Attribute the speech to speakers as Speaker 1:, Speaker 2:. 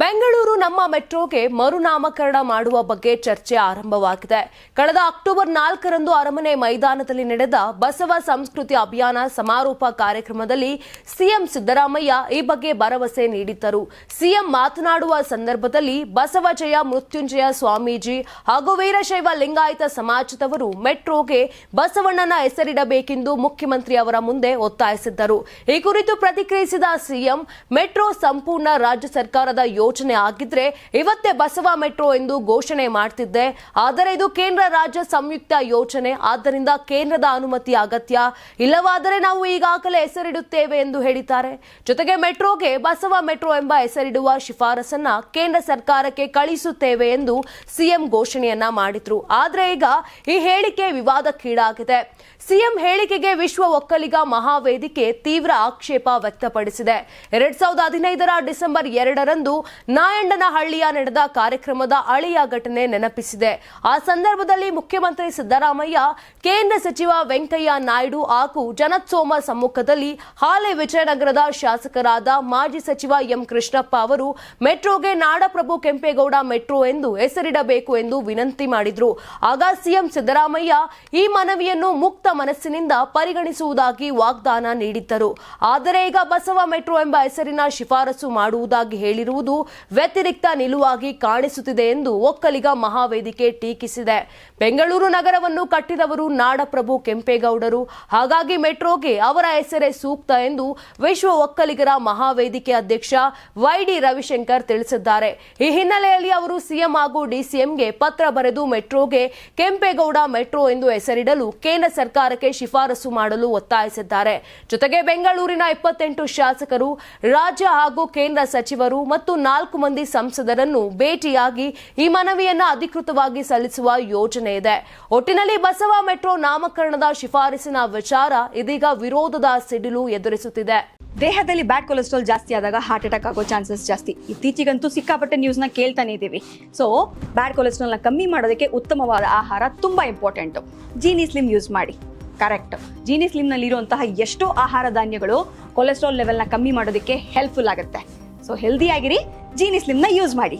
Speaker 1: ಬೆಂಗಳೂರು ನಮ್ಮ ಮೆಟ್ರೋಗೆ ಮರುನಾಮಕರಣ ಮಾಡುವ ಬಗ್ಗೆ ಚರ್ಚೆ ಆರಂಭವಾಗಿದೆ. ಕಳೆದ ಅಕ್ಟೋಬರ್ ನಾಲ್ಕರಂದು ಅರಮನೆ ಮೈದಾನದಲ್ಲಿ ನಡೆದ ಬಸವ ಸಂಸ್ಕೃತಿ ಅಭಿಯಾನ ಸಮಾರೋಪ ಕಾರ್ಯಕ್ರಮದಲ್ಲಿ ಸಿಎಂ ಸಿದ್ದರಾಮಯ್ಯ ಈ ಬಗ್ಗೆ ಭರವಸೆ ನೀಡಿದ್ದರು. ಸಿಎಂ ಮಾತನಾಡುವ ಸಂದರ್ಭದಲ್ಲಿ ಬಸವಜಯ ಮೃತ್ಯುಂಜಯ ಸ್ವಾಮೀಜಿ ಹಾಗೂ ವೀರಶೈವ ಲಿಂಗಾಯತ ಸಮಾಜದವರು ಮೆಟ್ರೋಗೆ ಬಸವಣ್ಣನ ಹೆಸರಿಡಬೇಕೆಂದು ಮುಖ್ಯಮಂತ್ರಿ ಅವರ ಮುಂದೆ ಒತ್ತಾಯಿಸಿದ್ದರು. ಈ ಕುರಿತು ಪ್ರತಿಕ್ರಿಯಿಸಿದ ಸಿಎಂ, ಮೆಟ್ರೋ ಸಂಪೂರ್ಣ ರಾಜ್ಯ ಸರ್ಕಾರದ ಯೋಜನೆ ಆಗಿದ್ರೆ ಇವತ್ತೇ ಬಸವ ಮೆಟ್ರೋ ಎಂದು ಘೋಷಣೆ ಮಾಡ್ತಿದ್ದೆ. ಆದರೆ ಇದು ಕೇಂದ್ರ ರಾಜ್ಯ ಸಂಯುಕ್ತ ಯೋಜನೆ. ಆದ್ದರಿಂದ ಕೇಂದ್ರದ ಅನುಮತಿ ಅಗತ್ಯ. ಇಲ್ಲವಾದರೆ ನಾವು ಈಗಾಗಲೇ ಹೆಸರಿಡುತ್ತೇವೆ ಎಂದು ಹೇಳಿದ್ದಾರೆ. ಜೊತೆಗೆ ಮೆಟ್ರೋಗೆ ಬಸವ ಮೆಟ್ರೋ ಎಂಬ ಹೆಸರಿಡುವ ಶಿಫಾರಸನ್ನ ಕೇಂದ್ರ ಸರ್ಕಾರಕ್ಕೆ ಕಳಿಸುತ್ತೇವೆ ಎಂದು ಸಿಎಂ ಘೋಷಣೆಯನ್ನ ಮಾಡಿದ್ರು. ಆದರೆ ಈಗ ಈ ಹೇಳಿಕೆ ವಿವಾದಕ್ಕೀಡಾಗಿದೆ. ಸಿಎಂ ಹೇಳಿಕೆಗೆ ವಿಶ್ವ ಒಕ್ಕಲಿಗ ಮಹಾವೇದಿಕೆ ತೀವ್ರ ಆಕ್ಷೇಪ ವ್ಯಕ್ತಪಡಿಸಿದೆ. ಎರಡ್ ಸಾವಿರದ ಹದಿನೈದರ ಡಿಸೆಂಬರ್ ಎರಡರಂದು ನಾಯಂಡನಹಳ್ಳಿಯ ನಡೆದ ಕಾರ್ಯಕ್ರಮದ ಅಳಿಯ ಘಟನೆ ನೆನಪಿಸಿದೆ. ಆ ಸಂದರ್ಭದಲ್ಲಿ ಮುಖ್ಯಮಂತ್ರಿ ಸಿದ್ದರಾಮಯ್ಯ, ಕೇಂದ್ರ ಸಚಿವ ವೆಂಕಯ್ಯ ನಾಯ್ಡು ಹಾಗೂ ಜನತ್ಸೋಮ ಸಮ್ಮುಖದಲ್ಲಿ ಹಾಲೆ ವಿಜಯನಗರದ ಶಾಸಕರಾದ ಮಾಜಿ ಸಚಿವ ಎಂ ಕೃಷ್ಣಪ್ಪ ಅವರು ಮೆಟ್ರೋಗೆ ನಾಡಪ್ರಭು ಕೆಂಪೇಗೌಡ ಮೆಟ್ರೋ ಎಂದು ಹೆಸರಿಡಬೇಕು ಎಂದು ವಿನಂತಿ ಮಾಡಿದ್ರು. ಆಗ ಸಿಎಂ ಸಿದ್ದರಾಮಯ್ಯ ಈ ಮನವಿಯನ್ನು ಮುಕ್ತ ಮನಸ್ಸಿನಿಂದ ಪರಿಗಣಿಸುವುದಾಗಿ ವಾಗ್ದಾನ ನೀಡಿದ್ದರು. ಆದರೆ ಈಗ ಬಸವ ಮೆಟ್ರೋ ಎಂಬ ಹೆಸರಿನ ಶಿಫಾರಸು ಮಾಡುವುದಾಗಿ ಹೇಳಿರುವುದು ವ್ಯತಿರಿಕ್ತ ನಿಲುವಾಗಿ ಕಾಣಿಸುತ್ತಿದೆ ಎಂದು ಒಕ್ಕಲಿಗ ಮಹಾವೇದಿಕೆ ಟೀಕಿಸಿದೆ. ಬೆಂಗಳೂರು ನಗರವನ್ನು ಕಟ್ಟಿದವರು ನಾಡಪ್ರಭು ಕೆಂಪೇಗೌಡರು. ಹಾಗಾಗಿ ಮೆಟ್ರೋಗೆ ಅವರ ಹೆಸರೇ ಸೂಕ್ತ ಎಂದು ವಿಶ್ವ ಒಕ್ಕಲಿಗರ ಮಹಾವೇದಿಕೆ ಅಧ್ಯಕ್ಷ ವೈಡಿ ರವಿಶಂಕರ್ ತಿಳಿಸಿದ್ದಾರೆ. ಈ ಹಿನ್ನೆಲೆಯಲ್ಲಿ ಅವರು ಸಿಎಂ ಹಾಗೂ ಡಿಸಿಎಂಗೆ ಪತ್ರ ಬರೆದು ಮೆಟ್ರೋಗೆ ಕೆಂಪೇಗೌಡ ಮೆಟ್ರೋ ಎಂದು ಹೆಸರಿಡಲು ಕೇಂದ್ರ ಸರ್ಕಾರಕ್ಕೆ ಶಿಫಾರಸು ಮಾಡಲು ಒತ್ತಾಯಿಸಿದ್ದಾರೆ. ಜೊತೆಗೆ ಬೆಂಗಳೂರಿನ ಇಪ್ಪತ್ತೆಂಟು ಶಾಸಕರು, ರಾಜ್ಯ ಹಾಗೂ ಕೇಂದ್ರ ಸಚಿವರು ಮತ್ತು ನಾಲ್ಕು ಮಂದಿ ಸಂಸದರನ್ನು ಭೇಟಿಯಾಗಿ ಈ ಮನವಿಯನ್ನ ಅಧಿಕೃತವಾಗಿ ಸಲ್ಲಿಸುವ ಯೋಜನೆ ಇದೆ. ಒಟ್ಟಿನಲ್ಲಿ ಬಸವ ಮೆಟ್ರೋ ನಾಮಕರಣದ ಶಿಫಾರಸಿನ ವಿಚಾರ ಇದೀಗ ವಿರೋಧದ ಸಿಡಿಲು ಎದುರಿಸುತ್ತಿದೆ.
Speaker 2: ದೇಹದಲ್ಲಿ ಬ್ಯಾಡ್ ಕೊಲೆಸ್ಟ್ರಾಲ್ ಜಾಸ್ತಿ ಆದಾಗ ಹಾರ್ಟ್ ಅಟ್ಯಾಕ್ ಆಗೋ ಚಾನ್ಸಸ್ ಜಾಸ್ತಿ. ಇತ್ತೀಚೆಗಂತೂ ಸಿಕ್ಕಾಪಟ್ಟೆ ನ್ಯೂಸ್ನ ಕೇಳ್ತಾನೆ ಇದ್ದೀವಿ. ಸೊ ಬ್ಯಾಡ್ ಕೊಲೆಸ್ಟ್ರಾಲ್ನ ಕಮ್ಮಿ ಮಾಡೋದಕ್ಕೆ ಉತ್ತಮವಾದ ಆಹಾರ ತುಂಬ ಇಂಪಾರ್ಟೆಂಟು ಜೀನಿ ಸ್ಲಿಮ್ ಯೂಸ್ ಮಾಡಿ. ಕರೆಕ್ಟ್ ಜೀನಿ ಸ್ಲಿಮ್ನಲ್ಲಿರುವಂತಹ ಎಷ್ಟೋ ಆಹಾರ ಧಾನ್ಯಗಳು ಕೊಲೆಸ್ಟ್ರಾಲ್ ಲೆವೆಲ್ನ ಕಮ್ಮಿ ಮಾಡೋದಕ್ಕೆ ಹೆಲ್ಪ್ಫುಲ್ ಆಗುತ್ತೆ. ಸೊ ಹೆಲ್ದಿ ಆಗಿರಿ ಜೀನಿ ಸ್ಲಿಮ್ನ ಯೂಸ್ ಮಾಡಿ.